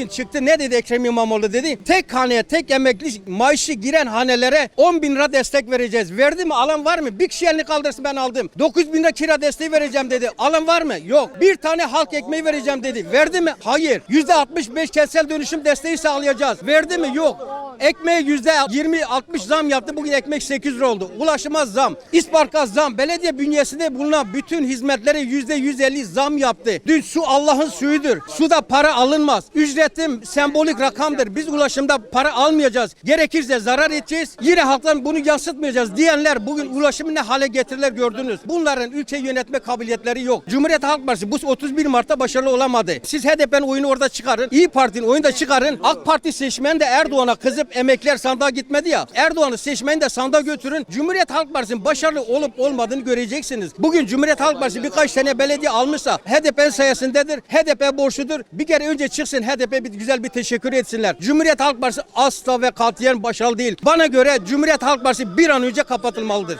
bugün çıktı ne dedi Ekrem İmamoğlu dedi. Tek haneye tek emekli maaşı giren hanelere 10 bin lira destek vereceğiz. Verdi mi alan var mı? Bir kişi elini kaldırsın ben aldım. 9 bin lira kira desteği vereceğim dedi. Alan var mı? Yok. Bir tane halk ekmeği vereceğim dedi. Verdi mi? Hayır. %65 kentsel dönüşüm desteği sağlayacağız. Verdi mi? Yok. Ekmeğe yüzde 20-60 zam yaptı. Bugün ekmek 8 lira oldu. Ulaşıma zam. İsparka zam. Belediye bünyesinde bulunan bütün hizmetlere yüzde 150 zam yaptı. Dün su Allah'ın suyudur. Suda para alınmaz. Ücretim sembolik rakamdır. Biz ulaşımda para almayacağız. Gerekirse zarar edeceğiz. Yine halktan bunu yansıtmayacağız diyenler bugün ulaşımı ne hale getirirler gördünüz. Bunların ülke yönetme kabiliyetleri yok. Cumhuriyet Halk Partisi bu 31 Mart'ta başarılı olamadı. Siz HDP'nin oyunu orada çıkarın. İyi Parti'nin oyunu da çıkarın. AK Parti seçmeni de Erdoğan'a kızıp emekler sandığa gitmedi ya. Erdoğan'ı seçmeni de sandığa götürün. Cumhuriyet Halk Partisi'nin başarılı olup olmadığını göreceksiniz. Bugün Cumhuriyet Halk Partisi birkaç tane belediye almışsa HDP'nin sayesindedir. HDP borçludur. Bir kere önce çıksın HDP bir güzel bir teşekkür etsinler. Cumhuriyet Halk Partisi asla ve katiyen başarılı değil. Bana göre Cumhuriyet Halk Partisi bir an önce kapatılmalıdır.